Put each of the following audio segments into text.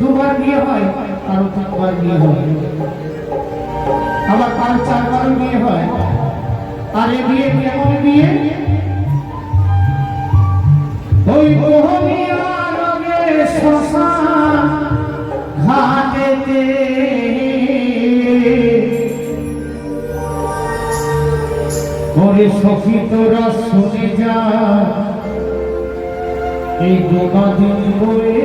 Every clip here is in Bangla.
দুবার বিয়ে হয়, কারও তিনবার বিয়ে হয়। আবার কারও চারবার বিয়ে হয়। আর এ বিয়ে কেমন বিয়ে? ওই বহনিয়ার শুনে যা, এই গোমাদিন বলে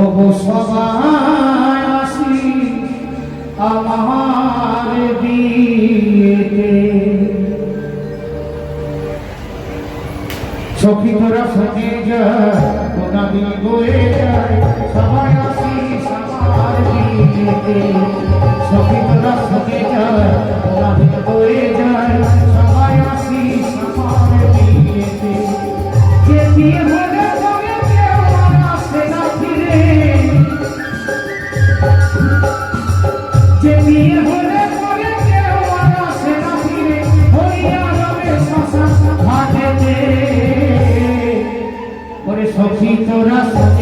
ওগো সবাই আসি, আমার বিয়েতে। সখী তোরা সখে যায় সবাই আসি আমার বিয়েতে। সখী তোরা সখে যা বয়ে পবিত্র রাস্তা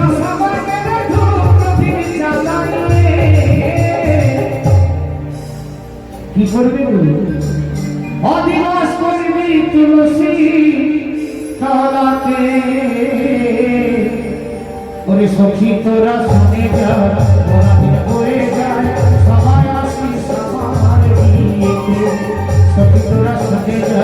ঝরবে অধিবাস করবি তুলসী তলাতে। ওরে সখী, তোরা শুনে যা সবাই আসি সবার সখী, তোরা শুনে যা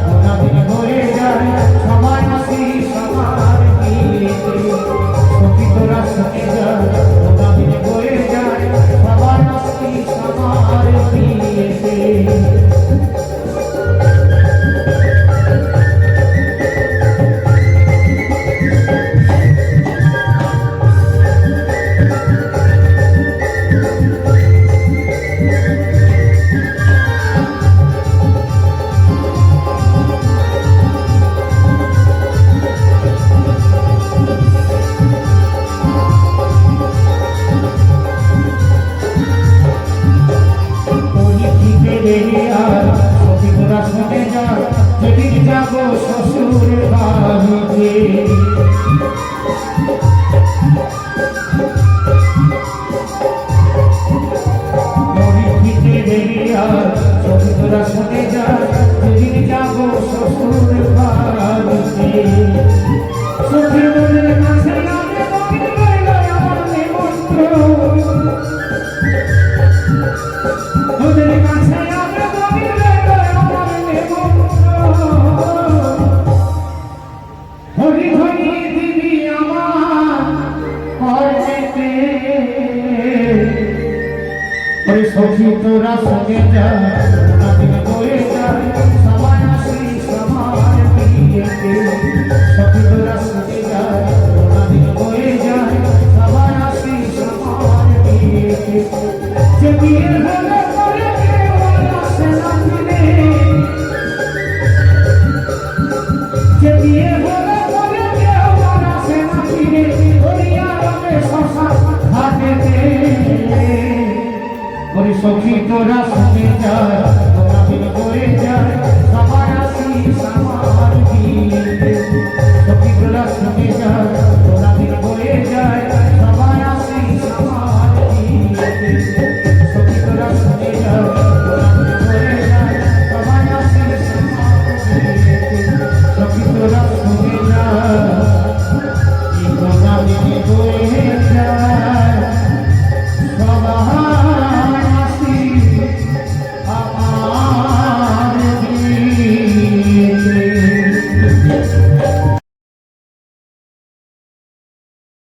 gracias. তোরা সঙ্গে যায় নদীর বয়ে যায় সবাই আসি সবার বিয়েতে সখী তোরা সঙ্গে যায় নদীর বয়ে যায় সবাই আসি সবার বিয়েতে যে বিয়ে করে সখী তোরা সঙ্গে যা করে